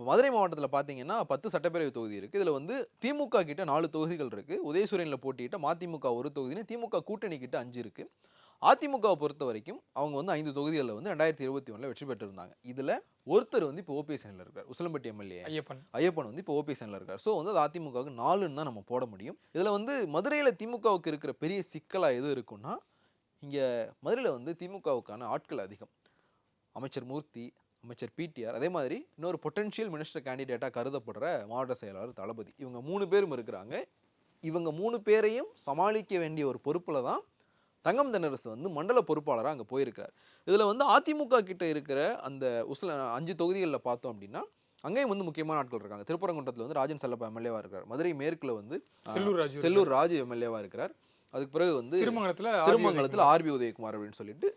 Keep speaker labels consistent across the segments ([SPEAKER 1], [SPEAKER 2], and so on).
[SPEAKER 1] இப்போ மதுரை மாவட்டத்தில் பார்த்தீங்கன்னா பத்து சட்டப்பேரவை தொகுதி இருக்குது இதில் வந்து திமுக கிட்ட நாலு தொகுதிகள் இருக்குது உதயசூரியனில் போட்டியிட்ட மதிமுக ஒரு தொகுதினு திமுக கூட்டணி கிட்ட அஞ்சு இருக்குது அதிமுகவை பொறுத்த வரைக்கும் அவங்க வந்து ஐந்து தொகுதிகளில் வந்து ரெண்டாயிரத்தி இருபத்தி ஒன்றில் வெற்றி பெற்றிருந்தாங்க. இதில் ஒருத்தர் வந்து இப்போ ஓபிஎஸ் அணியில் இருக்கார். உசிலம்பட்டி எம்எல்ஏ
[SPEAKER 2] ஐயப்பன்.
[SPEAKER 1] ஐயப்பன் வந்து இப்போ ஓபிஎஸ் அணியில் இருக்கார். ஸோ வந்து அது அதிமுகவுக்கு நாலுன்னு தான் நம்ம போட முடியும். இதில் வந்து மதுரையில் திமுகவுக்கு இருக்கிற பெரிய சிக்கலாக எது இருக்குன்னா இங்கே மதுரையில் வந்து திமுகவுக்கான ஆட்கள் அதிகம். அமைச்சர் மூர்த்தி அமைச்சர் பிடிஆர் அதே மாதிரி இன்னொரு பொட்டன்ஷியல் மினிஸ்டர் கேண்டிடேட்டாக கருதப்படுற மாவட்ட செயலாளர் தளபதி. இவங்க மூணு பேரும் இருக்கிறாங்க. இவங்க மூணு பேரையும் சமாளிக்க வேண்டிய ஒரு பொறுப்பில் தான் தங்கம் தென்னரசு வந்து மண்டல பொறுப்பாளராக அங்கே போயிருக்கார் இதில் வந்து அதிமுக கிட்ட இருக்கிற அந்த உசில அஞ்சு தொகுதிகளில் பார்த்தோம் அப்படின்னா அங்கேயும் வந்து முக்கியமான ஆட்கள் இருக்காங்க. திருப்பரங்குன்றத்தில் வந்து ராஜன் செல்லப்பா எம்எல்ஏவா இருக்கார் மதுரை மேற்குல வந்து
[SPEAKER 2] செல்லூர் ராஜு
[SPEAKER 1] செல்லூர் ராஜு எம்எல்ஏவா இருக்கிறார். அதுக்கு பிறகு வந்து
[SPEAKER 2] திருமங்கலத்துல
[SPEAKER 1] திருமங்கலத்தில் ஆர்பி உதயகுமார் அப்படின்னு சொல்லிட்டு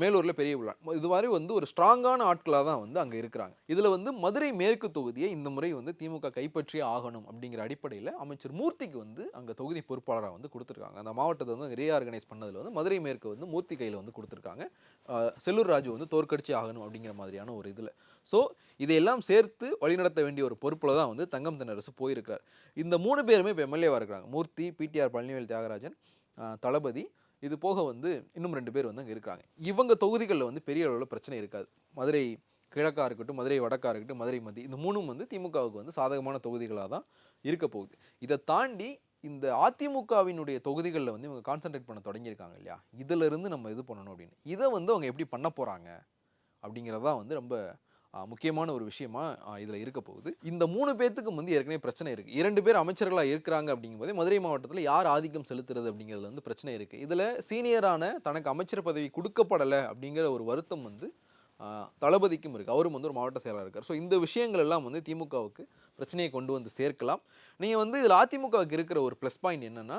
[SPEAKER 1] மேலூரில் பெரிய விழா. இது மாதிரி வந்து ஒரு ஸ்ட்ராங்கான ஆட்களாக தான் வந்து அங்கே இருக்கிறாங்க. இதில் வந்து மதுரை மேற்கு தொகுதியை இந்த முறை வந்து திமுக கைப்பற்றியே ஆகணும் அப்படிங்கிற அடிப்படையில் அமைச்சர் மூர்த்திக்கு வந்து அங்கே தொகுதி பொறுப்பாளராக வந்து கொடுத்துருக்காங்க. அந்த மாவட்டத்தை வந்து ரீஆர்கனைஸ் பண்ணதில் வந்து மதுரை மேற்கு வந்து மூர்த்தி கையில் வந்து கொடுத்துருக்காங்க. செல்லூர் ராஜு வந்து தோற்கடிச்சு ஆகணும் அப்படிங்கிற மாதிரியான ஒரு இதில். ஸோ இதையெல்லாம் சேர்த்து வழிநடத்த வேண்டிய ஒரு பொறுப்பில் தான் வந்து தங்கம் தென்னரசு போயிருக்கார் இந்த மூணு பேருமே இப்போ எம்எல்ஏவாக இருக்கிறாங்க. மூர்த்தி பிடிஆர் பழனிவேல் தியாகராஜன் தளபதி இது போக வந்து இன்னும் ரெண்டு பேர் வந்து அங்கே இருக்காங்க இவங்க தொகுதிகளில் வந்து பெரிய அளவில் பிரச்சனை இருக்காது. மதுரை கிழக்கா இருக்கட்டும் மதுரை வடக்கா இருக்கட்டும் மதுரை மத்தி இந்த மூணும் வந்து திமுகவுக்கு வந்து சாதகமான தொகுதிகளாக தான் இருக்க போகுது. இதை தாண்டி இந்த அதிமுகவினுடைய தொகுதிகளில் வந்து இவங்க கான்சென்ட்ரேட் பண்ண தொடங்கியிருக்காங்க இல்லையா? இதிலிருந்து நம்ம இது பண்ணணும் அப்படின்னு. இதை வந்து அவங்க எப்படி பண்ண போகிறாங்க அப்படிங்கிறதான் வந்து ரொம்ப முக்கியமான ஒரு விஷயமா இதில் இருக்க போகுது. இந்த மூணு பேர்த்துக்கும் வந்து ஏற்கனவே பிரச்சனை இருக்குது இரண்டு பேர் அமைச்சர்களாக இருக்கிறாங்க அப்படிங்கும்போது மதுரை மாவட்டத்தில் யார் ஆதிக்கம் செலுத்துறது அப்படிங்கிறதுல வந்து பிரச்சனை இருக்குது இதில் சீனியரான தனக்கு அமைச்சர் பதவி கொடுக்கப்படலை அப்படிங்கிற ஒரு வருத்தம் வந்து தளபதிக்கும் இருக்குது அவரும் வந்து ஒரு மாவட்ட செயலாளர் இருக்கார். ஸோ இந்த விஷயங்கள் எல்லாம் வந்து திமுகவுக்கு பிரச்சனையை கொண்டு வந்து சேர்க்கலாம். நீங்கள் வந்து இதில் அதிமுகவுக்கு இருக்கிற ஒரு ப்ளஸ் பாயிண்ட் என்னென்னா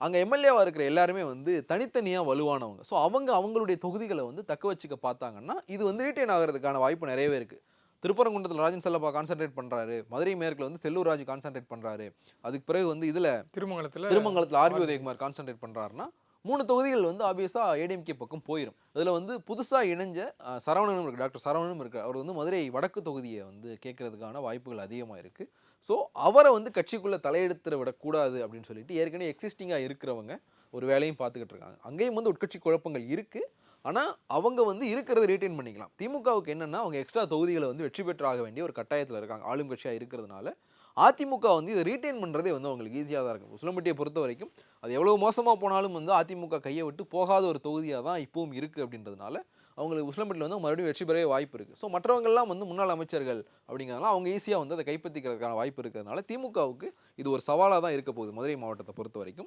[SPEAKER 1] அங்கே எம்எல்ஏவாக இருக்கிற எல்லாருமே வந்து தனித்தனியாக வலுவானவங்க. ஸோ அவங்க அவங்களுடைய தொகுதிகளை வந்து தக்க வச்சுக்க பார்த்தாங்கன்னா இது வந்து ரீட்டைன் ஆகிறதுக்கான வாய்ப்பு நிறையவே இருக்குது திருப்பரங்குன்றத்தில் ராஜன் செல்லப்பா கான்சென்ட்ரேட் பண்ணுறாரு மதுரை மேற்கில் வந்து செல்லூர் ராஜு கான்சென்ட்ரேட் பண்ணுறாரு அதுக்கு பிறகு வந்து இதில்
[SPEAKER 2] திருமங்கலத்துல
[SPEAKER 1] திருமங்கலத்தில் ஆர்பி உதயகுமார் கான்சென்ட்ரேட் பண்ணுறாருன்னா மூணு தொகுதிகள் வந்து ஆப்வியஸாக ஏடிஎம்கே பக்கம் போயிடும் அதில் வந்து புதுசாக இணைஞ்ச சரவணனும் இருக்குது டாக்டர் சரவணனும் இருக்கு. அவர் வந்து மதுரை வடக்கு தொகுதியை வந்து கேட்கறதுக்கான வாய்ப்புகள் அதிகமாக இருக்குது ஸோ அவரை வந்து கட்சிக்குள்ளே தலையெடுத்துட விடக்கூடாது அப்படின்னு சொல்லிட்டு ஏற்கனவே எக்ஸிஸ்டிங்காக இருக்கிறவங்க ஒரு வேலையும் பார்த்துக்கிட்டு இருக்காங்க. அங்கேயும் வந்து உட்கட்சி குழப்பங்கள் இருக்குது ஆனால் அவங்க வந்து இருக்கிறத ரீட்டைன் பண்ணிக்கலாம். திமுகவுக்கு என்னென்னா அவங்க எக்ஸ்ட்ரா தொகுதிகளை வந்து வெற்றி பெற்றாக வேண்டிய ஒரு கட்டாயத்தில் இருக்காங்க. ஆளும் கட்சியாக இருக்கிறதுனால. அதிமுக வந்து இதை ரீட்டைன் பண்ணுறதே வந்து அவங்களுக்கு ஈஸியாக தான் இருக்கும். உசிலம்பட்டியை பொறுத்த வரைக்கும் அது எவ்வளோ மோசமாக போனாலும் வந்து அதிமுக கையை விட்டு போகாத ஒரு தொகுதியாக தான் இப்பவும் இருக்குது அப்படின்றதுனால அவங்களுக்கு உசிலம்பட்டியில் வந்து மறுபடியும் வெற்றி பெறவே வாய்ப்பு இருக்குது ஸோ மற்றவங்கள்லாம் வந்து முன்னாள் அமைச்சர்கள் அப்படிங்கிறதுனால அவங்க ஈஸியாக வந்து அதை கைப்பற்றிக்கிறதுக்கான வாய்ப்பு இருக்கிறதுனால திமுகவுக்கு இது ஒரு சவாலாக தான் இருக்க போகுது. மதுரை மாவட்டத்தை பொறுத்த வரைக்கும்